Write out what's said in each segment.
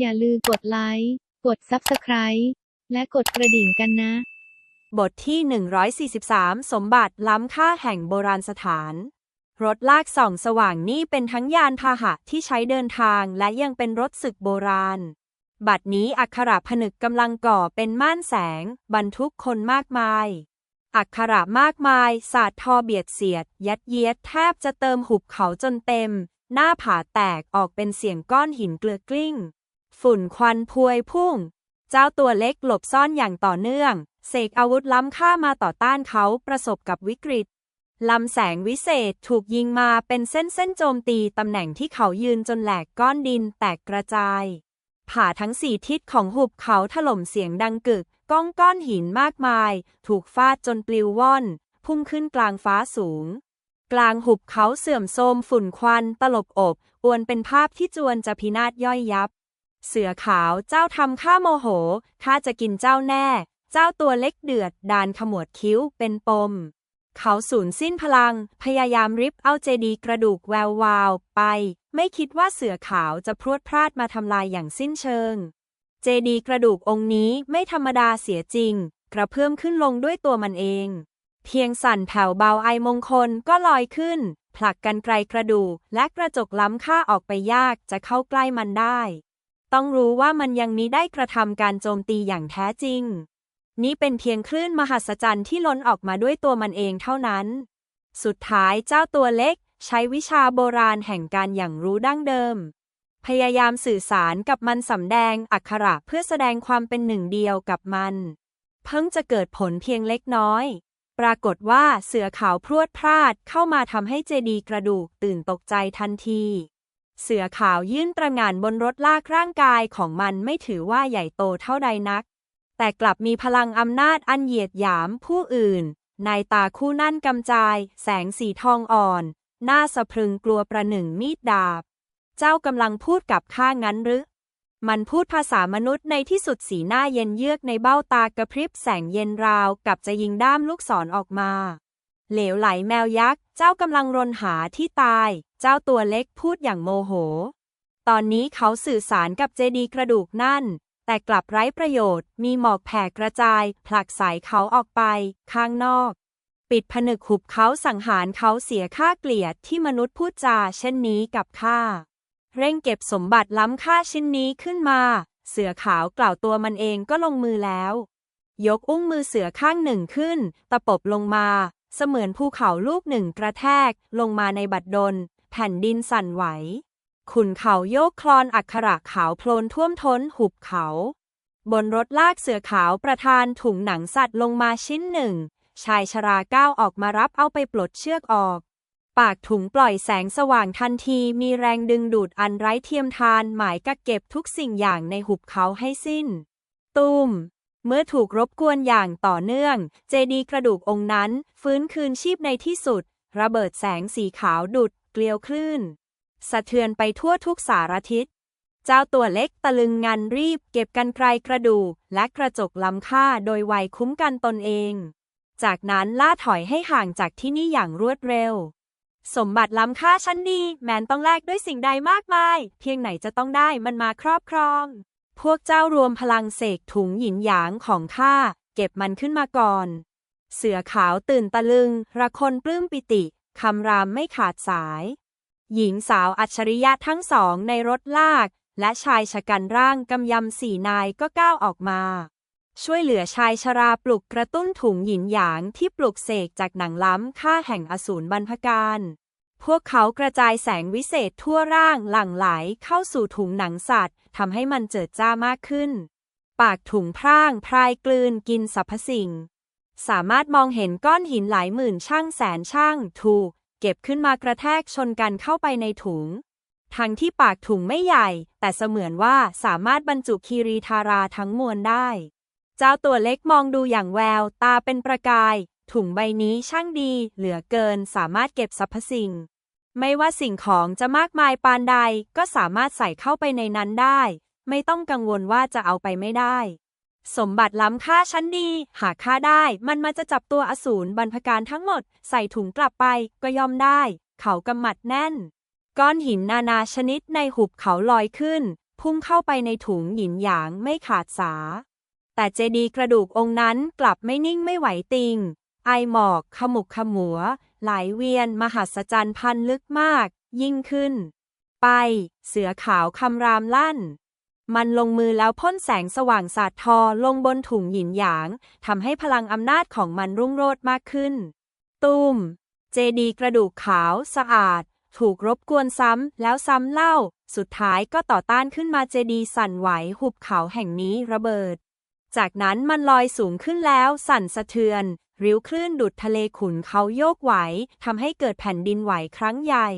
อย่าลืมกดไลค์ กด Subscribe และกดกระดิ่งกันนะ บทที่ 143 สมบัติล้ำค่าแห่งโบราณสถาน รถลากส่องสว่างนี่เป็นทั้งยานพาหะที่ใช้เดินทางและยังเป็นรถศึกโบราณ บัดนี้อักขระผนึกกำลังก่อเป็นม่านแสง บรรทุกคนมากมาย อักขระมากมายสาดทอเบียดเสียด ยัดเยียดแทบจะเติมหุบเขาจนเต็ม หน้าผาแตกออกเป็นเสียงก้อนหินเกลือกลิ้ง ฝุ่นควันพวยพุ่ง เจ้าตัวเล็กหลบซ่อนอย่างต่อเนื่อง เสกอาวุธล้ำค่ามาต่อต้านเขาประสบกับวิกฤตลำแสงวิเศษถูกยิงมาเป็นเส้นเส้นโจมตีตำแหน่งที่เขายืนจนแหลกก้อนดินแตกกระจาย ผ่าทั้งสี่ทิศของหุบเขาถล่มเสียงดังกึก ก้องก้อนหินมากมาย ถูกฟาดจนปลิวว่อน พุ่งขึ้นกลางฟ้าสูง กลางหุบเขาเสื่อมโทรมฝุ่นควัน ตลบอบ อวนเป็นภาพที่จวนจะพินาศย่อยยับ เสือขาวเจ้าทำข้าโมโห ข้าจะกินเจ้าแน่ เจ้าตัวเล็กเดือด ดานขมวดคิ้วเป็นปม เขาสูญสิ้นพลัง พยายามริบเอาเจดีกระดูกแวววาวไป ไม่คิดว่าเสือขาวจะพรวดพลาดมาทำลายอย่างสิ้นเชิง เจดีกระดูกองค์นี้ไม่ธรรมดาเสียจริง กระเพื่อมขึ้นลงด้วยตัวมันเอง เพียงสั่นแผ่วเบาไอมงคลก็ลอยขึ้น ผลักกันไกลกระดูกและกระจกล้ำค่าออกไปยากจะเข้าใกล้มันได้ ต้องรู้ว่ามันยังมิได้กระทำการโจมตีอย่างแท้จริง นี่เป็นเพียงคลื่นมหัศจรรย์ที่ล้นออกมาด้วยตัวมันเองเท่านั้น สุดท้ายเจ้าตัวเล็ก ใช้วิชาโบราณแห่งการอย่างรู้ดั้งเดิม พยายามสื่อสารกับมันสำแดงอักขระเพื่อแสดงความเป็นหนึ่งเดียวกับมัน เพิ่งจะเกิดผลเพียงเล็กน้อยปรากฏว่าเสือขาวพรวดพลาดเข้ามาทำให้เจดีกระดูกตื่นตกใจทันที เสือขาวยื่นตระหง่านบนรถลากร่างกายของมันไม่ถือว่าใหญ่โตเท่าใดนัก แต่กลับมีพลังอำนาจอันเหยียดหยามผู้อื่นในตาคู่นั่นกำจาย แสงสีทองอ่อน หน้าสะพรึงกลัวประหนึ่งมีดดาบ เจ้ากำลังพูดกับข้างั้นหรือ มันพูดภาษามนุษย์ในที่สุดสีหน้าเย็นเยือกในเบ้าตากระพริบแสงเย็นราวกับจะยิงด้ามลูกศรอออกมา เหลวไหลแมวยักษ์ เจ้ากำลังรนหาที่ตาย เจ้าตัวเล็กพูดอย่างโมโห ตอนนี้เขาสื่อสารกับเจดีกระดูกนั่น แต่กลับไร้ประโยชน์ มีหมอกแผ่กระจาย ผลักสายเขาออกไป ข้างนอก ปิดผนึกหุบเขาสังหารเขาเสียค่าเกลียดที่มนุษย์พูดจาเช่นนี้กับข้า เร่งเก็บสมบัติล้ำค่าชิ้นนี้ขึ้นมา เสือขาวกล่าวตัวมันเองก็ลงมือแล้ว ยกอุ้งมือเสือข้างหนึ่งขึ้น ตะปบลงมาเสมือนภูเขาลูกหนึ่งกระแทกลงมาในบัดดล แผ่นดินสั่นไหว ขุนเขาโยกคลอนอักขระขาวโพลนท่วมท้นหุบเขา บนรถลากเสือขาวประทานถุงหนังสัตว์ลงมาชิ้นหนึ่ง ชายชราก้าวออกมารับเอาไปปลดเชือกออก ปากถุงปล่อยแสงสว่างทันทีมีแรงดึงดูดอันไร้เทียมทานหมายกักเก็บทุกสิ่งอย่างในหุบเขาให้สิ้น ตุ้มเมื่อถูกรบกวนอย่างต่อเนื่อง เจดีกระดูกองค์นั้น ฟื้นคืนชีพในที่สุด ระเบิดแสงสีขาวดุด เกลียวคลื่น สะเทือนไปทั่วทุกสารทิศ เจ้าตัวเล็กตะลึงงันรีบเก็บกันไกลกระดูกและกระจกล้ำค่าโดยไวคุ้มกันตนเอง จากนั้นล่าถอยให้ห่างจากที่นี่อย่างรวดเร็ว สมบัติล้ำค่าชั้นดีแมนต้องแลกด้วยสิ่งใดมากมาย เพียงไหนจะต้องได้มันมาครอบครอง พวกเจ้ารวมพลังเสกถุงหยินหยางของข้าเก็บมันขึ้นมาก่อน เสือขาวตื่นตะลึง ระคนปลื้มปิติ คำรามไม่ขาดสาย หญิงสาวอัจฉริยะทั้งสองในรถลาก และชายชะกันร่างกำยำสี่นายก็ก้าวออกมา ช่วยเหลือชายชราปลุกกระตุ้นถุงหยินหยางที่ปลุกเสกจากหนังล้ำค่าแห่งอสูรบรรพการ พวกเขากระจายแสงวิเศษทั่วร่างหลั่งไหลเข้าสู่ถุงหนังสัตว์ทำให้มันเจิดจ้ามากขึ้น ปากถุงพร่างพรายกลืนกินสรรพสิ่ง สามารถมองเห็นก้อนหินหลายหมื่นช่างแสนช่างถูกเก็บขึ้นมากระแทกชนกันเข้าไปในถุง ทั้งที่ปากถุงไม่ใหญ่ แต่เสมือนว่าสามารถบรรจุคีรีธาราทั้งมวลได้ เจ้าตัวเล็กมองดูอย่างแวว ตาเป็นประกาย ถุงใบนี้ช่างดี เหลือเกินสามารถเก็บสรรพสิ่ง ไม่ว่าสิ่งของจะมากมายปานใดก็สามารถใส่เข้าไปในนั้นได้ ไม่ต้องกังวลว่าจะเอาไปไม่ได้ สมบัติล้ำค่าชั้นดี หากค่าได้ มันมาจะจับตัวอสูรบรรพการทั้งหมด ใส่ถุงกลับไปก็ยอมได้ เขากำหมัดแน่น ก้อนหินนานาชนิดในหุบเขาลอยขึ้น พุ่งเข้าไปในถุงหยินหยางไม่ขาดสา แต่เจดีกระดูกองค์นั้นกลับไม่นิ่งไม่ไหวติง ไอหมอกขมุกขมัว ไหลเวียน มหัศจรรย์พันลึกมาก ยิ่งขึ้น ไป เสือขาวคำรามลั่น มันลงมือแล้วพ่นแสงสว่างสาดทอลงบนถุงหยินหยางทำให้พลังอำนาจของมันรุ่งโรจน์มากขึ้นตูมเจดีกระดูกขาวสะอาด ถูกรบกวนซ้ำแล้วซ้ำเล่า สุดท้ายก็ต่อต้านขึ้นมาเจดีสั่นไหวหุบเขาแห่งนี้ระเบิด จากนั้นมันลอยสูงขึ้นแล้วสั่นสะเทือน ริ้วคลื่นดุดทะเลขุนเขาโยกไหวทำให้เกิดแผ่นดินไหวครั้งใหญ่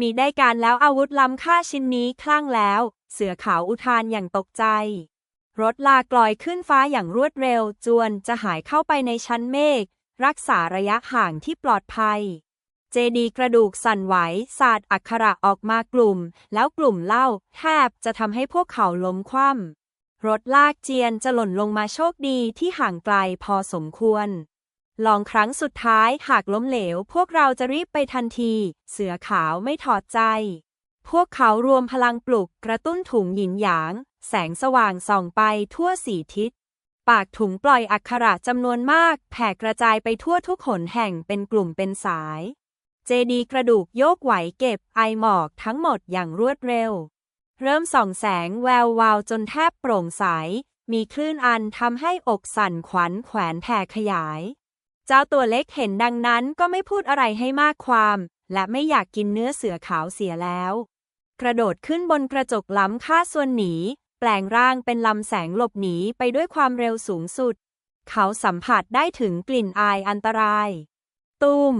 มีได้การแล้วอาวุธล้ำค่าชิ้นนี้คลั่งแล้ว เสือขาวอุทานอย่างตกใจ รถลากลอยขึ้นฟ้าอย่างรวดเร็ว จวนจะหายเข้าไปในชั้นเมฆ รักษาระยะห่างที่ปลอดภัย เจดีกระดูกสั่นไหวสาดอักขระออกมากลุ่ม แล้วกลุ่มเล่า แทบจะทำให้พวกเขาล้มคว่ำรถลากเจียนจะหล่นลงมาโชคดีที่ห่างไกลพอสมควร ลองครั้งสุดท้ายหากล้มเหลว พวกเราจะรีบไปทันที เสือขาวไม่ถอดใจ พวกเขารวมพลังปลุกกระตุ้นถุงหยินหยาง แสงสว่างส่องไปทั่วสี่ทิศ ปากถุงปล่อยอักขระจำนวนมากแผ่กระจายไปทั่วทุกหนแห่งเป็นกลุ่มเป็นสาย เจดีกระดูกโยกไหวเก็บไอหมอกทั้งหมดอย่างรวดเร็ว เริ่มส่องแสงแวววาวจนแทบโปร่งใส มีคลื่นอันทำให้อกสั่นขวัญแขวนแผ่ขยาย เจ้าตัวเล็กเห็นดังนั้นก็ไม่พูดอะไรให้มากความ และไม่อยากกินเนื้อเสือขาวเสียแล้ว กระโดดขึ้นบนกระจกล้ำค่าส่วนหนี แปลงร่างเป็นลำแสงหลบหนีไปด้วยความเร็วสูงสุด เขาสัมผัสได้ถึงกลิ่นอายอันตราย ตุ้ม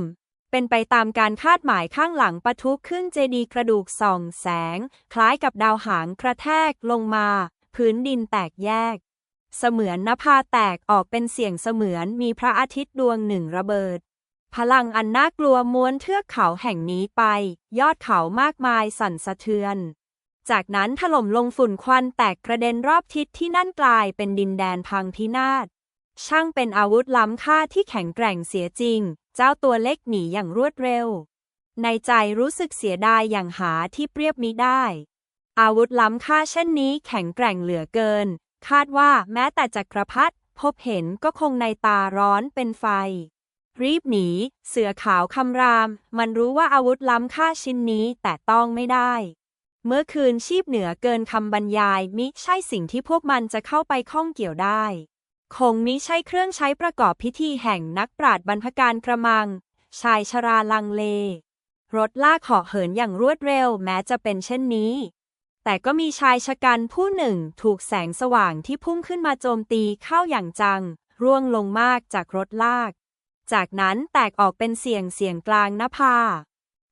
เป็นไปตามการคาดหมายข้างหลังปะทุขึ้นเจดีกระดูกส่องแสง คล้ายกับดาวหางกระแทกลงมา พื้นดินแตกแยก เสมือนนภาแตกออกเป็นเสียงเสมือนมีพระอาทิตย์ดวงหนึ่งระเบิด พลังอันน่ากลัวม้วนเทือกเขาแห่งนี้ไป ยอดเขามากมายสั่นสะเทือน จากนั้นถล่มลงฝุ่นควันแตกกระเด็นรอบทิศที่นั่นกลายเป็นดินแดนพังพินาศ ช่างเป็นอาวุธล้ำค่าที่แข็งแกร่งเสียจริง เจ้าตัวเล็กหนีอย่างรวดเร็ว ในใจรู้สึกเสียดายอย่างหาที่เปรียบมิได้ อาวุธล้ำค่าเช่นนี้แข็งแกร่งเหลือเกิน คาดว่าแม้แต่จักรพรรดิพบเห็นก็คงในตาร้อนเป็นไฟ รีบหนี เสือขาวคำราม มันรู้ว่าอาวุธล้ำค่าชิ้นนี้แต่ต้องไม่ได้ เมื่อคืนชีพเหนือเกินคำบรรยาย มิใช่สิ่งที่พวกมันจะเข้าไปข้องเกี่ยวได้ คงมิใช่เครื่องใช้ประกอบพิธีแห่งนักปราดบรรพการกระมัง ชายชราลังเล รถลากเหาะเหินอย่างรวดเร็วแม้จะเป็นเช่นนี้ แต่ก็มีชายชะกันผู้หนึ่งถูกแสงสว่างที่พุ่งขึ้นมาโจมตีเข้าอย่างจัง ร่วงลงมากจากรถลาก จากนั้นแตกออกเป็นเสียงเสียงกลางนภา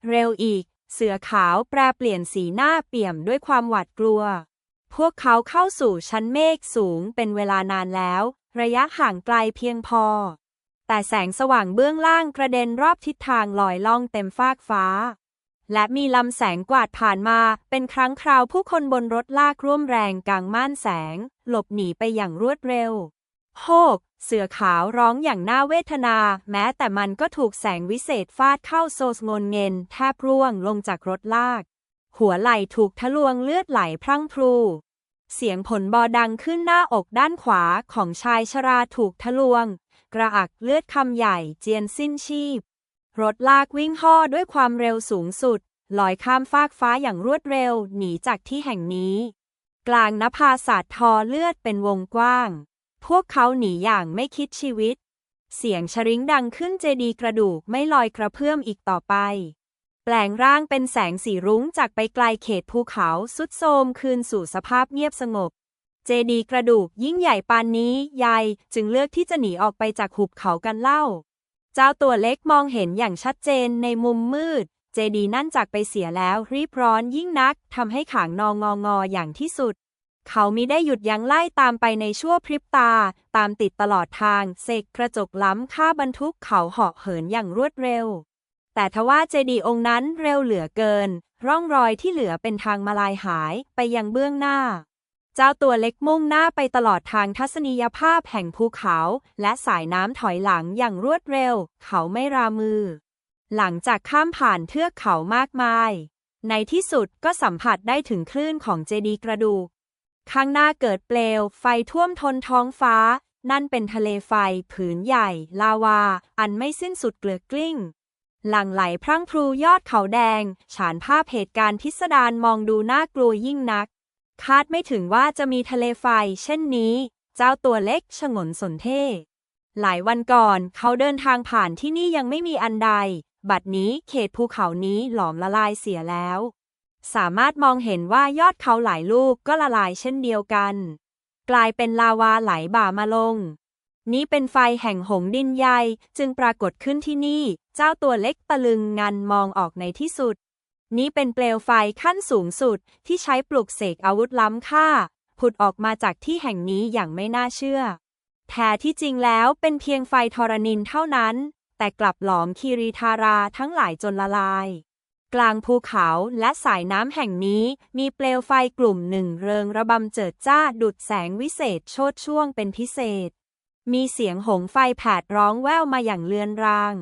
เร็วอีก เสือขาวแปรเปลี่ยนสีหน้าเปี่ยมด้วยความหวาดกลัว พวกเขาเข้าสู่ชั้นเมฆสูงเป็นเวลานานแล้ว ระยะห่างไกลเพียงพอ แต่แสงสว่างเบื้องล่างกระเด็นรอบทิศทางลอยล่องเต็มฟากฟ้า และมีลำแสงกวาดผ่านมาเป็นครั้งคราวผู้คนบนรถลากร่วมแรงกลางม่านแสง หลบหนีไปอย่างรวดเร็ว โฮก เสือขาวร้องอย่างน่าเวทนา แม้แต่มันก็ถูกแสงวิเศษฟาดเข้าโซสงนเงิน แทบร่วงลงจากรถลาก หัวไหล่ถูกทะลวงเลือดไหลพรั่งพรู เสียงผลบอดังขึ้นหน้าอกด้านขวาของชายชราถูกทะลวง กระอักเลือดคำใหญ่เจียนสิ้นชีพ รถลากวิ่งห่อด้วยความเร็วสูงสุดลอยข้ามฟากฟ้าอย่างรวดเร็วหนีจากที่แห่งนี้ กลางนภาศาสตร์ทอเลือดเป็นวงกว้าง พวกเขาหนีอย่างไม่คิดชีวิต เสียงชริ้งดังขึ้นเจดีกระดูกไม่ลอยกระเพื่อมอีกต่อไป แปลงร่างเป็นแสงสีรุ้งจากไปไกลเขตภูเขาสุดโทมคืนสู่สภาพเงียบสงบ เจดีกระดูกยิ่งใหญ่ปานนี้ยายจึงเลือกที่จะหนีออกไปจากหุบเขากันเล่า เจ้าตัวเล็กมองเห็นอย่างชัดเจนในมุมมืด เจดีนั่นจากไปเสียแล้วรีบร้อนยิ่งนักทำให้ขางนองงองออย่างที่สุด เขามิได้หยุดยั้งไล่ตามไปในชั่วพริบตา ตามติดตลอดทางเสกกระจกล้ำค่าบรรทุกเขาเหาะเหินอย่างรวดเร็ว แต่ทว่าเจดีย์องค์นั้นเร็วเหลือเกิน ร่องรอยที่เหลือเป็นทางมาลายหายไปยังเบื้องหน้า เจ้าตัวเล็กมุ่งหน้าไปตลอดทางทัศนียภาพแห่งภูเขา และสายน้ำถอยหลังอย่างรวดเร็ว เขาไม่รามือ หลังจากข้ามผ่านเทือกเขามากมายในที่สุดก็สัมผัสได้ถึงคลื่นของเจดีย์กระดูก ข้างหน้าเกิดเปลว ไฟท่วมทนท้องฟ้า นั่นเป็นทะเลไฟผืนใหญ่ ลาวา อันไม่สิ้นสุดเกลือกกลิ้ง หลั่งไหลพรั่งพรูยอดเขาแดง ฉานภาพเหตุการณ์พิสดารมองดูน่ากลัวยิ่งนัก คาดไม่ถึงว่าจะมีทะเลไฟ เช่นนี้ เจ้าตัวเล็กชงนสนเท่หลายวันก่อนเขาเดินทางผ่านที่นี่ยังไม่มีอันใด บัดนี้เขตภูเขานี้หลอมละลายเสียแล้ว สามารถมองเห็นว่ายอดเขาหลายลูกก็ละลายเช่นเดียวกัน กลายเป็นลาวาไหลบ่ามาลง นี้เป็นไฟแห่งหงดินใหญ่จึงปรากฏขึ้นที่นี่ เจ้าตัวเล็กตะลึงงันมองออกในที่สุด นี้เป็นเปลวไฟขั้นสูงสุดที่ใช้ปลุกเสกอาวุธล้ำค่าผุดออกมาจากที่แห่งนี้อย่างไม่น่าเชื่อ แท้ที่จริงแล้วเป็นเพียงไฟทรณินเท่านั้น แต่กลับหลอมคีรีธาราทั้งหลายจนละลาย กลางภูเขาและสายน้ำแห่งนี้มีเปลวไฟกลุ่มหนึ่งเริงระบำเจิดจ้าดุดแสงวิเศษโชดช่วงเป็นพิเศษ มีเสียงหงไฟแผดร้องแว่วมาอย่างเลือนราง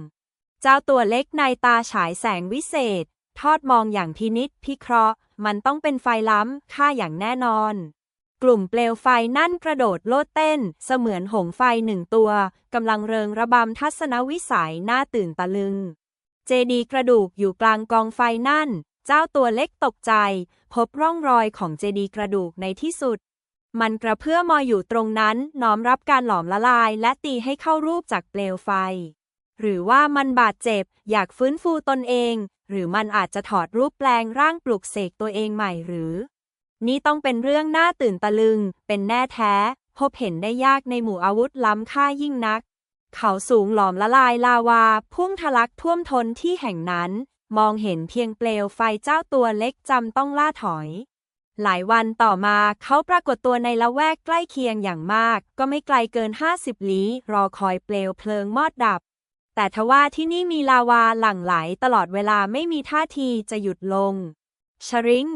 เจ้าตัวเล็กในตาฉายแสงวิเศษ ทอดมองอย่างพินิษพิเคราะห์ มันต้องเป็นไฟล้ำค่าอย่างแน่นอน กลุ่มเปลวไฟนั่นกระโดดโลดเต้น เสมือนหงไฟหนึ่งตัวกำลังเริงระบำทัศนวิสัยน่าตื่นตะลึง เจดีกระดูกอยู่กลางกองไฟนั่น เจ้าตัวเล็กตกใจ พบร่องรอยของเจดีกระดูกในที่สุด มันกระเพื่อมออยู่ตรงนั้นน้อมรับการหลอมละลายและตีให้เข้ารูปจากเปลวไฟ หรือว่ามันบาดเจ็บ อยากฟื้นฟูตนเอง หรือมันอาจจะถอดรูปแปลงร่างปลุกเสกตัวเองใหม่หรือ นี่ต้องเป็นเรื่องน่าตื่นตะลึง เป็นแน่แท้ พบเห็นได้ยากในหมู่อาวุธล้ำค่ายิ่งนัก เขาสูงหลอมละลายลาวา พุ่งทะลักท่วมท้นที่แห่งนั้น มองเห็นเพียงเปลวไฟเจ้าตัวเล็กจำต้องล่าถอย หลายวันต่อมาเขาปรากฏตัวในละแวกใกล้เคียงอย่างมาก ก็ไม่ไกลเกิน 50 ลี้ รอคอยเปลวเพลิงมอดดับ แต่ทว่าที่นี่มีลาวาหลั่งไหลตลอดเวลาไม่มีท่าทีจะหยุดลง ชริง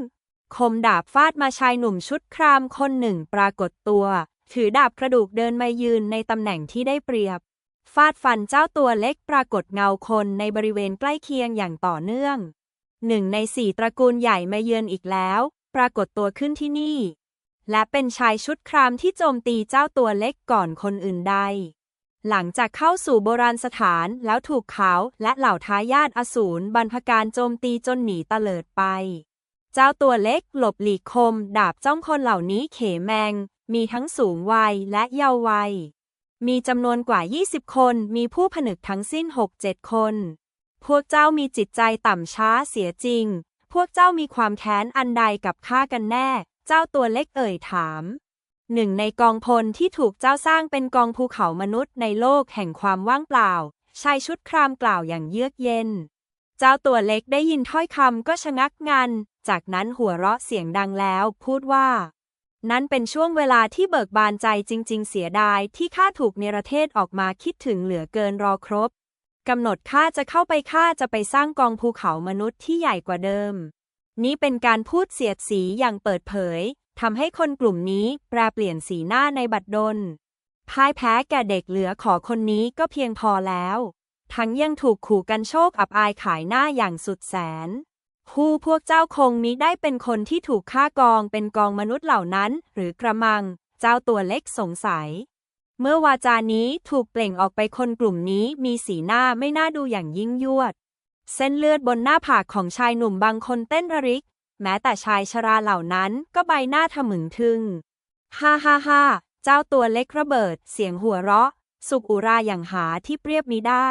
คมดาบฟาดมาชายหนุ่มชุดครามคนหนึ่งปรากฏตัว ถือดาบกระดูกเดินมายืนในตำแหน่งที่ได้เปรียบ ฟาดฟันเจ้าตัวเล็กปรากฏเงาคนในบริเวณใกล้เคียงอย่างต่อเนื่อง หนึ่งในสี่ตระกูลใหญ่มาเยือนอีกแล้ว ปรากฏตัวขึ้นที่นี่ และเป็นชายชุดครามที่โจมตีเจ้าตัวเล็กก่อนคนอื่นใด หลังจากเข้าสู่โบราณสถานแล้วถูกเขาและเหล่าทายาทอสูรบรรพการโจมตีจนหนีตะเลิดไป เจ้าตัวเล็กหลบหลีกคม ดาบจ้องคนเหล่านี้เขแมง มีทั้งสูงวัยและเยาว์วัย มีจำนวนกว่า 20 คน มีผู้ผนึกทั้งสิ้น 6-7 คน พวกเจ้ามีจิตใจต่ำช้าเสียจริง พวกเจ้ามีความแค้นอันใดกับข้ากันแน่ เจ้าตัวเล็กเอ่ยถาม หนึ่งในกองพลที่ถูกเจ้าสร้างเป็นกองภูเขามนุษย์ในโลกแห่งความว่างเปล่า ชายชุดครามกล่าวอย่างเยือกเย็น เจ้าตัวเล็กได้ยินถ้อยคำก็ชะงักงัน จากนั้นหัวเราะเสียงดังแล้วพูดว่า นั่นเป็นช่วงเวลาที่เบิกบานใจจริง ๆ เสียดายที่ข้าถูกเนรเทศออกมาคิดถึงเหลือเกินรอครบกำหนดข้าจะเข้าไปข้าจะไปสร้างกองภูเขามนุษย์ที่ใหญ่กว่าเดิม นี้เป็นการพูดเสียดสีอย่างเปิดเผยทำให้คนกลุ่มนี้แปรเปลี่ยนสีหน้าในบัดดลพ่ายแพ้แก่เด็กเหลือขอคนนี้ก็เพียงพอแล้ว ทั้งยังถูกขู่กันโชคอับอายขายหน้าอย่างสุดแสน ผู้พวกเจ้าคงมิได้เป็นคนที่ถูกฆ่ากองเป็นกองมนุษย์เหล่านั้น หรือกระมัง เจ้าตัวเล็กสงสัย เมื่อวาจานี้ถูกเปล่งออกไปคนกลุ่มนี้มีสีหน้าไม่น่าดูอย่างยิ่งยวด เส้นเลือดบนหน้าผากของชายหนุ่มบางคนเต้นระริก แม้แต่ชายชราเหล่านั้นก็ใบหน้าทะมึงทึงฮ่าฮ่าฮ่าเจ้าตัวเล็กระเบิด เสียงหัวเราะ สุกอุราอย่างหาที่เปรียบมิได้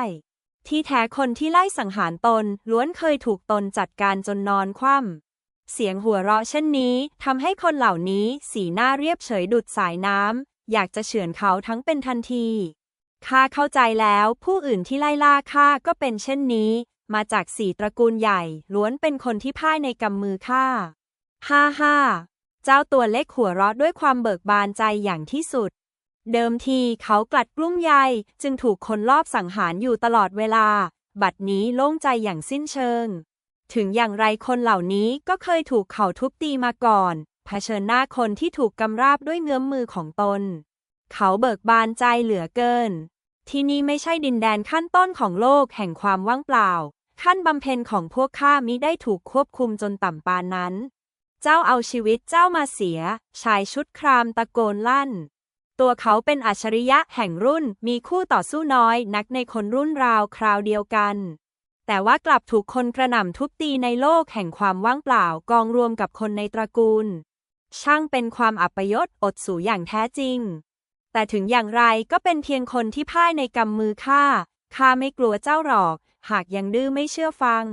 ที่แท้คนที่ไล่สังหารตนล้วนเคยถูกตนจัดการจนนอนคว่ำ เสียงหัวเราะเช่นนี้ทำให้คนเหล่านี้สีหน้าเรียบเฉยดุดสายน้ำ อยากจะเฉือนเขาทั้งเป็นทันทีข้าเข้าใจแล้วผู้อื่นที่ไล่ล่าข้าก็เป็นเช่นนี้ มาจากสี่ตระกูลใหญ่ ล้วนเป็นคนที่พ่ายในกำมือข้าฮ่าฮ่าเจ้าตัวเล็กหัวเราะด้วยความเบิกบานใจอย่างที่สุด เดิมทีเขากลัดกลุ้มใยจึงถูกคนลอบสังหารอยู่ตลอดเวลา บัดนี้โล่งใจอย่างสิ้นเชิง ถึงอย่างไรคนเหล่านี้ก็เคยถูกเขาทุบตีมาก่อน เผชิญหน้าคนที่ถูกกำราบด้วยเงื้อมมือของตน เขาเบิกบานใจเหลือเกิน ที่นี่ไม่ใช่ดินแดนขั้นต้นของโลกแห่งความว่างเปล่า ขั้นบำเพ็ญของพวกข้ามิได้ถูกควบคุมจนต่ำปานนั้น เจ้าเอาชีวิตเจ้ามาเสีย ชายชุดครามตะโกนลั่น ตัวเขาเป็นอัจฉริยะแห่งรุ่น มีคู่ต่อสู้น้อยนักในคนรุ่นราวคราวเดียวกัน แต่ว่ากลับถูกคนกระหน่ำทุบตีในโลกแห่งความว่างเปล่ากองรวมกับคนในตระกูล ช่างเป็นความอัปยศอดสูอย่างแท้จริง แต่ถึงอย่างไรก็เป็นเพียงคนที่พ่ายในกำมือข้า ข้าไม่กลัวเจ้าหรอก หากยังดื้อไม่เชื่อฟัง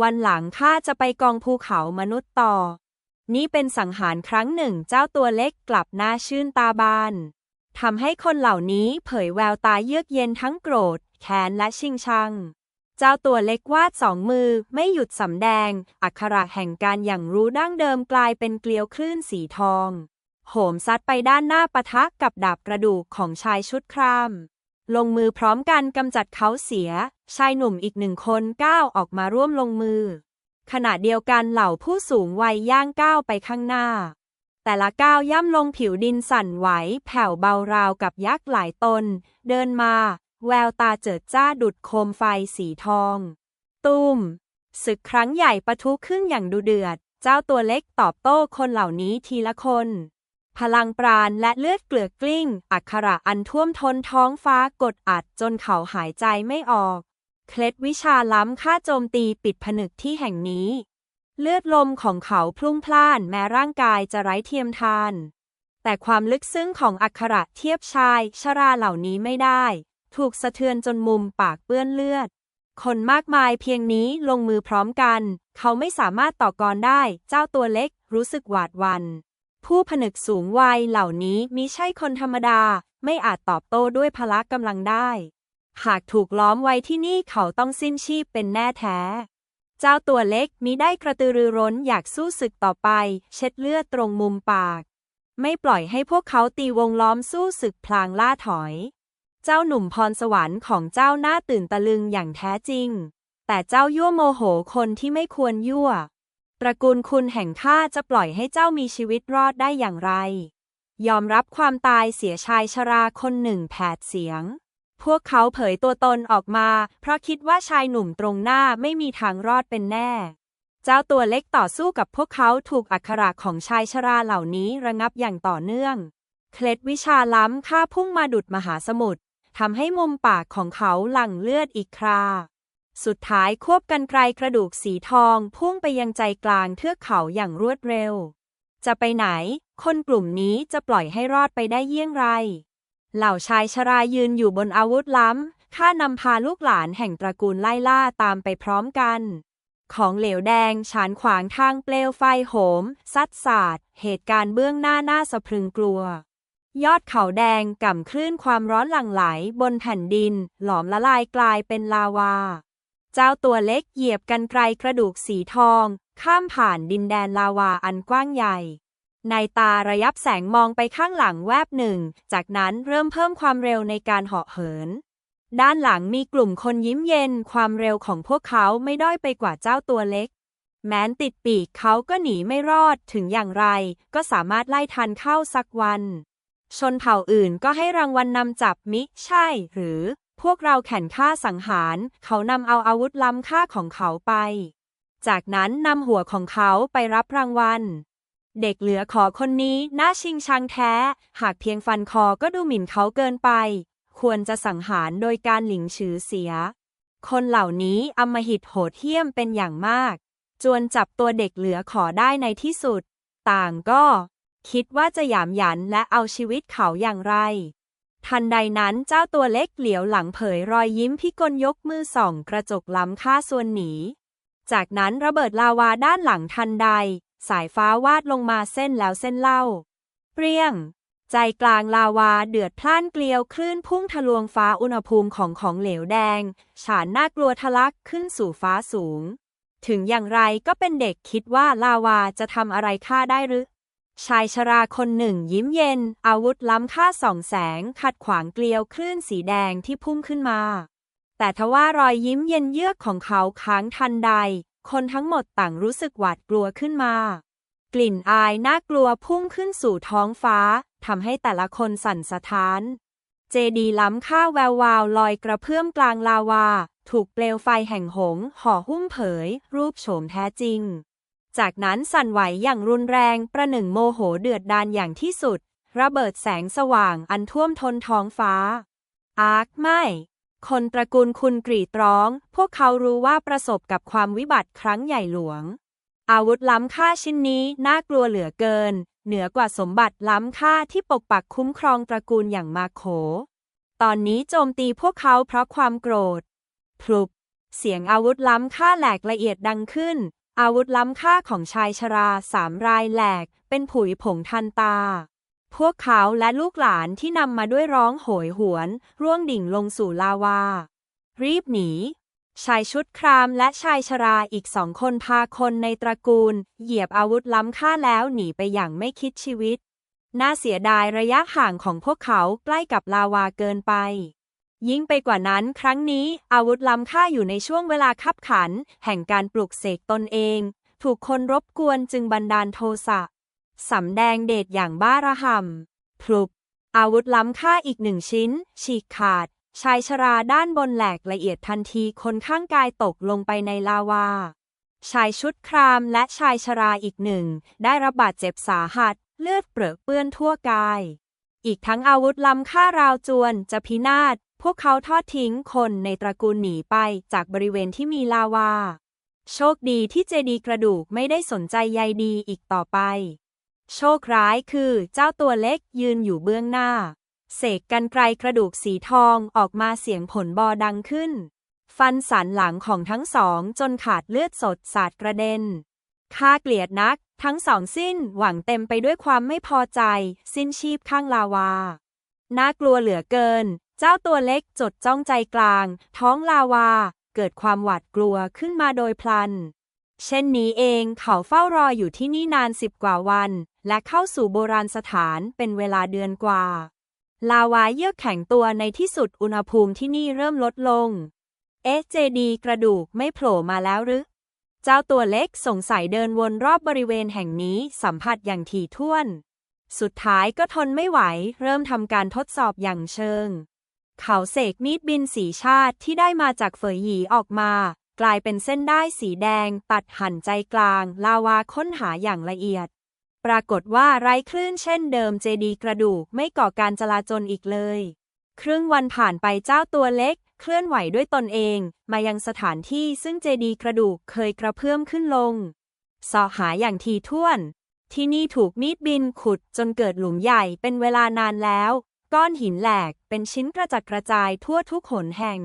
วันหลังข้าจะไปกองภูเขามนุษย์ต่อ นี่เป็นสังหารครั้งหนึ่งเจ้าตัวเล็กกลับหน้าชื่นตาบานทำให้คนเหล่านี้เผยแววตาเยือกเย็นทั้งโกรธ แค้นและชิงชัง เจ้าตัวเล็กวาดสองมือไม่หยุดสำแดง อักขระแห่งการอย่างรู้ดั้งเดิมกลายเป็นเกลียวคลื่นสีทอง โหมซัดไปด้านหน้าปะทะกับดาบกระดูกของชายชุดคราม ลงมือพร้อมกันกำจัดเขาเสีย ชายหนุ่มอีกหนึ่งคนก้าวออกมาร่วมลงมือ ขณะเดียวกันเหล่าผู้สูงวัยย่างก้าวไปข้างหน้า แต่ละก้าวย่ำลงผิวดินสั่นไหว แผ่วเบาราวกับยักษ์หลายตน เดินมา แววตาเจิดจ้าดุดโคมไฟสีทอง ตุ้มศึกครั้งใหญ่ปะทุขึ้นอย่างดุเดือด เจ้าตัวเล็กตอบโต้คนเหล่านี้ทีละคน พลังปราณและเลือดเกลือกกลิ้ง อักขระอันท่วมท้นท้องฟ้ากดอัดจนเขาหายใจไม่ออก เคล็ดวิชาล้ำค่าโจมตีปิดผนึกที่แห่งนี้ เลือดลมของเขาพลุ่งพล่านแม้ร่างกายจะไร้เทียมทาน แต่ความลึกซึ้งของอักขระเทียบชายชราเหล่านี้ไม่ได้ ถูกสะเทือนจนมุมปากเปื้อนเลือด คนมากมายเพียงนี้ลงมือพร้อมกัน เขาไม่สามารถต่อกรได้ เจ้าตัวเล็กรู้สึกหวาดหวัน ผู้ผนึกสูงวัยเหล่านี้มิใช่คนธรรมดา ไม่อาจตอบโต้ด้วยพละกำลังได้ หากถูกล้อมไว้ที่นี่เขาต้องสิ้นชีพเป็นแน่แท้ เจ้าตัวเล็กมิได้กระตือรือร้นอยากสู้ศึกต่อไป เช็ดเลือดตรงมุมปาก ไม่ปล่อยให้พวกเขาตีวงล้อมสู้ศึกพลางล่าถอย เจ้าหนุ่มพรสวรรค์ของเจ้าหน่าตื่นตะลึงอย่างแท้จริง แต่เจ้ายั่วโมโหคนที่ไม่ควรยั่ว ตระกูลคุณแห่งข้าจะปล่อยให้เจ้ามีชีวิตรอดได้อย่างไร ยอมรับความตายเสียชายชราคนหนึ่งแผดเสียง พวกเขาเผยตัวตนออกมา เพราะคิดว่าชายหนุ่มตรงหน้าไม่มีทางรอดเป็นแน่ เจ้าตัวเล็กต่อสู้กับพวกเขาถูกอักขระของชายชราเหล่านี้ระงับอย่างต่อเนื่อง เคล็ดวิชาล้ำค่าพุ่งมาดุดมหาสมุทรทำให้มุมปากของเขาหลั่งเลือดอีกครา สุดท้ายควบกันไกลกระดูกสีทองพุ่งไปยังใจกลางเทือกเขาอย่างรวดเร็ว จะไปไหน คนกลุ่มนี้จะปล่อยให้รอดไปได้เยี่ยงไร เหล่าชายชรายืนอยู่บนอาวุธล้ำ ข้านำพาลูกหลานแห่งตระกูลไล่ล่าตามไปพร้อมกัน ของเหลวแดงฉานขวางทางเปลวไฟโหม ซัดสาด เหตุการณ์เบื้องหน้าหน้าสะพรึงกลัว ยอดเขาแดงก่ำคลื่นความร้อนหลั่งไหลบนแผ่นดิน หลอมละลายกลายเป็นลาวา เจ้าตัวเล็กเหยียบกันไกลกระดูกสีทอง ข้ามผ่านดินแดนลาวาอันกว้างใหญ่ ในตาระยับแสงมองไปข้างหลังแวบหนึ่ง จากนั้นเริ่มเพิ่มความเร็วในการเหาะเหิน ด้านหลังมีกลุ่มคนยิ้มเย็น ความเร็วของพวกเขาไม่ด้อยไปกว่าเจ้าตัวเล็ก แม้นติดปีกเขาก็หนีไม่รอด ถึงอย่างไร ก็สามารถไล่ทันเข้าสักวัน ชนเผ่าอื่นก็ให้รางวัลนำจับมิ ใช่ หรือ พวกเราแข่นฆ่าสังหาร เขานำเอาอาวุธล้ำค่าของเขาไป จากนั้นนำหัวของเขาไปรับรางวัล เด็กเหลือขอคนนี้น่าชิงชังแท้ หากเพียงฟันคอก็ดูหมิ่นเขาเกินไป ควรจะสังหารโดยการหลิงฉือเสีย คนเหล่านี้อำมหิตโหดเหี้ยมเป็นอย่างมาก จวนจับตัวเด็กเหลือขอได้ในที่สุด ต่างก็ คิดว่าจะหยามหยันและเอาชีวิตเขาอย่างไร ทันใดนั้นเจ้าตัวเล็กเหลียวหลังเผยรอยยิ้มพิกลยกมือส่อง กระจกล้ำค่าส่วนหนี จากนั้นระเบิดลาวาด้านหลังทันใด สายฟ้าวาดลงมาเส้นแล้วเส้นเล่า เปรี้ยง ใจกลางลาวาเดือดพล่านเกลียวคลื่นพุ่งทะลวงฟ้าอุณหภูมิของของเหลวแดง ฉานน่ากลัวทะลักขึ้นสู่ฟ้าสูง ถึงอย่างไรก็เป็นเด็กคิดว่าลาวาจะทำอะไรข้าได้หรือ ชายชราคนหนึ่งยิ้มเย็น อาวุธล้ำค่าส่องแสง ขัดขวางเกลียวคลื่นสีแดงที่พุ่งขึ้นมาแต่ทว่ารอยยิ้มเย็นเยือกของเขาค้างทันใด คนทั้งหมดต่างรู้สึกหวาดกลัวขึ้นมา กลิ่นอายน่ากลัวพุ่งขึ้นสู่ท้องฟ้าทำให้แต่ละคนสั่นสะท้าน เจดีล้ำค่าแวววาวลอยกระเพื่อมกลางลาวา ถูกเปลวไฟแห่งหง ห่อหุ้มเผย รูปโฉมแท้จริง จากนั้นสั่นไหวอย่างรุนแรงประหนึ่งโมโหเดือดดาลอย่างที่สุด ระเบิดแสงสว่างอันท่วมทนท้องฟ้า อาร์คไม่ คนตระกูลคุณกรีดร้อง พวกเขารู้ว่าประสบกับความวิบัติครั้งใหญ่หลวง อาวุธล้ำค่าชิ้นนี้น่ากลัวเหลือเกิน เหนือกว่าสมบัติล้ำค่าที่ปกปักคุ้มครองตระกูลอย่างมาโข ตอนนี้โจมตีพวกเขาเพราะความโกรธพลุบเสียงอาวุธล้ำค่าแหลกละเอียดดังขึ้น อาวุธล้ำค่าของชายชราสามรายแหลก เป็นผุยผงทันตา พวกเขาและลูกหลานที่นำมาด้วยร้องโหยหวน ร่วงดิ่งลงสู่ลาวา รีบหนี ชายชุดครามและชายชราอีกสองคนพาคนในตระกูล เหยียบอาวุธล้ำค่าแล้วหนีไปอย่างไม่คิดชีวิต น่าเสียดายระยะห่างของพวกเขาใกล้กับลาวาเกินไป ยิ่งไปกว่านั้นครั้งนี้อาวุธล้ำค่าอยู่ในช่วงเวลาคับขัน แห่งการปลุกเสกตนเอง ถูกคนรบกวนจึงบันดาลโทสะ สำแดงเดชอย่างบ้าระห่ำพลุบอาวุธล้ำค่าอีกหนึ่งชิ้น ฉีกขาด ชายชราด้านบนแหลกละเอียดทันทีคนข้างกายตกลงไปในลาวา ชายชุดครามและชายชราอีกหนึ่ง ได้รับบาดเจ็บสาหัส เลือดเปรอะเปื้อนทั่วกาย อีกทั้งอาวุธล้ำค่าราวจวนจะพินาศ พวกเขาทอดทิ้งคนในตระกูลหนีไปจากบริเวณที่มีลาวา โชคดีที่เจดีกระดูกไม่ได้สนใจใยดีอีกต่อไป โชคร้ายคือเจ้าตัวเล็กยืนอยู่เบื้องหน้า เสกกันไกรกระดูกสีทองออกมาเสียงผลบอดังขึ้น ฟันสันหลังของทั้งสองจนขาดเลือดสดสาดกระเด็นข้าเกลียดนัก ทั้งสองสิ้นหวังเต็มไปด้วยความไม่พอใจ สิ้นชีพข้างลาวา น่ากลัวเหลือเกิน เจ้าตัวเล็กจดจ้องใจกลาง ท้องลาวา เกิดความหวาดกลัวขึ้นมาโดยพลัน เช่นนี้เองเขาเฝ้ารออยู่ที่นี่นานสิบกว่าวัน และเข้าสู่โบราณสถานเป็นเวลาเดือนกว่า ลาวาเยือกแข็งตัวในที่สุดอุณหภูมิที่นี่เริ่มลดลง เอ๊ะเจดีกระดูกไม่โผล่มาแล้วหรือ เจ้าตัวเล็กสงสัยเดินวนรอบบริเวณแห่งนี้สัมผัสอย่างถี่ถ้วน สุดท้ายก็ทนไม่ไหว เริ่มทำการทดสอบอย่างเชิง เขาเสกมีดบินสีชาติที่ได้มาจากเฟยหยีออกมา กลายเป็นเส้นได้สีแดง ตัดหั่นใจกลาง ลาวาค้นหาอย่างละเอียด ปรากฏว่าไร้คลื่นเช่นเดิมเจดีกระดูกไม่ก่อการจลาจลอีกเลย ครึ่งวันผ่านไปเจ้าตัวเล็ก เคลื่อนไหวด้วยตนเอง มายังสถานที่ซึ่งเจดีกระดูกเคยกระเพื่อมขึ้นลงสาะหาอย่างทีท่วน ที่นี่ถูกมีดบินขุดจนเกิดหลุมใหญ่เป็นเวลานานแล้ว ก้อนหินแหลกเป็นชิ้นกระจัดกระจายทั่วทุกหนแห่ง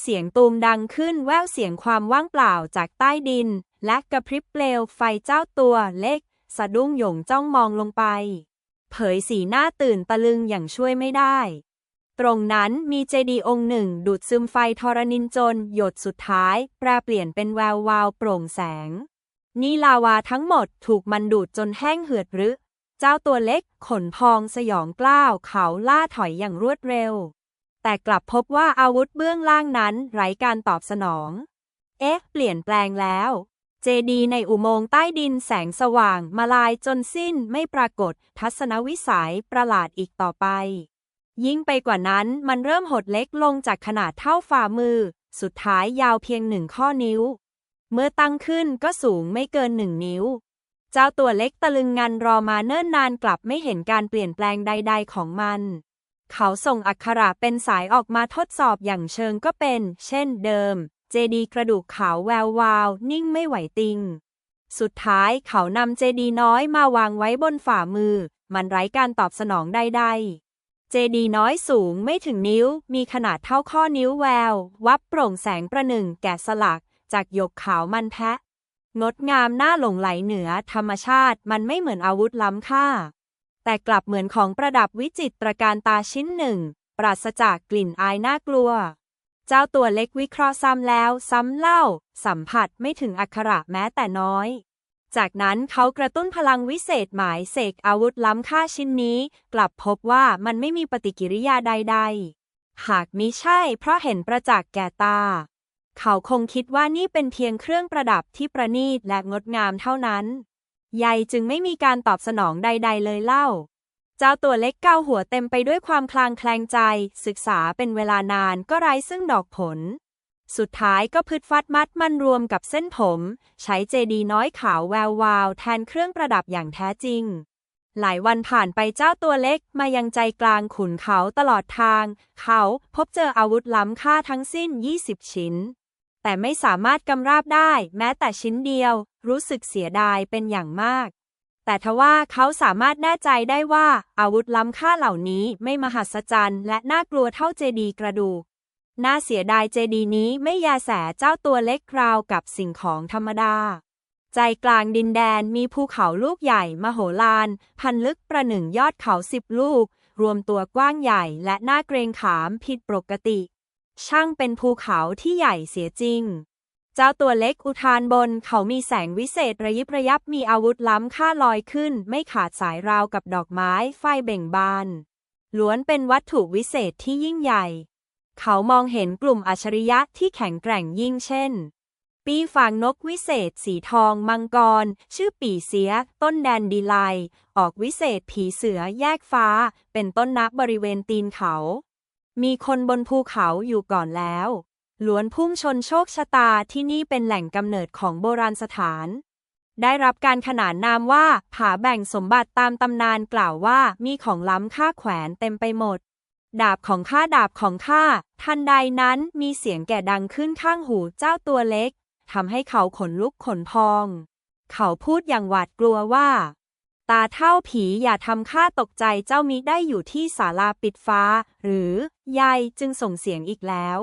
เสียงตูมดังขึ้นแววเสียงความว่างเปล่าจากใต้ดิน และกระพริบเปลวไฟเจ้าตัวเล็ก สะดุ้งหยงจ้องมองลงไป เผยสีหน้าตื่นตะลึงอย่างช่วยไม่ได้ ตรงนั้นมีเจดีย์องค์หนึ่ง ดูดซึมไฟทรณินจน หยดสุดท้าย แปรเปลี่ยนเป็นแวววาวโปร่งแสง นี่ลาวาทั้งหมดถูกมันดูดจนแห้งเหือดรึเจ้าตัวเล็กขนพองสยองกล้าวเขาล่าถอยอย่างรวดเร็ว แต่กลับพบว่าอาวุธเบื้องล่างนั้นไร้การตอบสนอง เอ๊ะ เปลี่ยนแปลงแล้ว เจดีในอุโมงค์ใต้ดินแสงสว่างมาลายจนสิ้นไม่ปรากฏทัศนวิสัยประหลาดอีกต่อไป ยิ่งไปกว่านั้นมันเริ่มหดเล็กลงจากขนาดเท่าฝ่ามือ สุดท้ายยาวเพียงหนึ่งข้อนิ้ว เมื่อตั้งขึ้นก็สูงไม่เกินหนึ่งนิ้วเจ้าตัวเล็กตะลึงงันรอมาเนิ่นนานกลับไม่เห็นการเปลี่ยนแปลงใด ๆ ของมัน เขาส่งอักขระเป็นสายออกมาทดสอบอย่างเชิงก็เป็น เช่นเดิม เจดีกระดูกขาวแวววาว นิ่งไม่ไหวติง สุดท้ายเขานำเจดีน้อยมาวางไว้บนฝ่ามือ มันไร้การตอบสนองใดๆ เจดีน้อยสูงไม่ถึงนิ้ว มีขนาดเท่าข้อนิ้วแวว วับโปร่งแสงประหนึ่งแกะสลัก จากหยกขาวมันแทะงดงามน่าหลงไหลเหนือธรรมชาติมันไม่เหมือนอาวุธล้ำค่า แต่กลับเหมือนของประดับวิจิตรการตาชิ้นหนึ่ง ปราศจากกลิ่นอายน่ากลัว เจ้าตัวเล็กวิเคราะห์ซ้ำแล้วซ้ำเล่า สัมผัสไม่ถึงอักขระแม้แต่น้อย จากนั้นเขากระตุ้นพลังวิเศษหมายเสกอาวุธล้ำค่าชิ้นนี้ กลับพบว่ามันไม่มีปฏิกิริยาใด ๆ หากมิใช่เพราะเห็นประจักษ์แก่ตา เขาคงคิดว่านี่เป็นเพียงเครื่องประดับที่ประณีตและงดงามเท่านั้น ใยจึงไม่มีการตอบสนองใด ๆ เลยเล่า เจ้าตัวเล็กเกาหัวเต็มไปด้วยความคลางแคลงใจ ศึกษาเป็นเวลานานก็ไร้ซึ่งดอกผล สุดท้ายก็พึดฟัดมัดมันรวมกับเส้นผม ใช้เจดีน้อยขาวแวววาวแทนเครื่องประดับอย่างแท้จริง หลายวันผ่านไปเจ้าตัวเล็กมายังใจกลางขุนเขาตลอดทาง เขาพบเจออาวุธล้ำค่าทั้งสิ้น 20 ชิ้น แต่ไม่สามารถกำราบได้ แม้แต่ชิ้นเดียว รู้สึกเสียดายเป็นอย่างมาก แต่ทว่าเขาสามารถแน่ใจได้ว่า อาวุธล้ำค่าเหล่านี้ไม่มหัศจรรย์และน่ากลัวเท่าเจดีกระดูกน่าเสียดายเจดีนี้ไม่ยาแสเจ้าตัวเล็กราวกับสิ่งของธรรมดา ใจกลางดินแดนมีภูเขาลูกใหญ่มโหฬารพันลึกประหนึ่งยอดเขาสิบลูก รวมตัวกว้างใหญ่และน่าเกรงขามผิดปกติ ช่างเป็นภูเขาที่ใหญ่เสียจริง เจ้าตัวเล็กอุทานบนเขามีแสงวิเศษระยิบระยับมีอาวุธล้ำค่าลอยขึ้น ไม่ขาดสายราวกับดอกไม้ไฟเบ่งบานล้วนเป็นวัตถุวิเศษที่ยิ่งใหญ่ เขามองเห็นกลุ่มอัจฉริยะที่แข็งแกร่งยิ่งเช่น ปีฝางนกวิเศษสีทองมังกร ชื่อปีเสีย ต้นแดนดีไล ออกวิเศษผีเสือแยกฟ้า เป็นต้นนับบริเวณตีนเขา มีคนบนภูเขาอยู่ก่อนแล้วล้วนพุ่งชนโชคชะตาที่นี่เป็นแหล่งกำเนิดของโบราณสถาน ได้รับการขนานนามว่า ผาแบ่งสมบัติตามตำนานกล่าวว่ามีของล้ำค่าแขวนเต็มไปหมด ดาบของข้าดาบของข้าทันใดนั้นมีเสียงแก่ดังขึ้นข้างหูเจ้าตัวเล็กทำให้เขาขนลุกขนพอง เขาพูดอย่างหวาดกลัวว่า ตาเท่าผีอย่าทำข้าตกใจเจ้ามิได้อยู่ที่ศาลาปิดฟ้า หรือ ยายจึงส่งเสียงอีกแล้ว